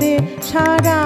দে সারা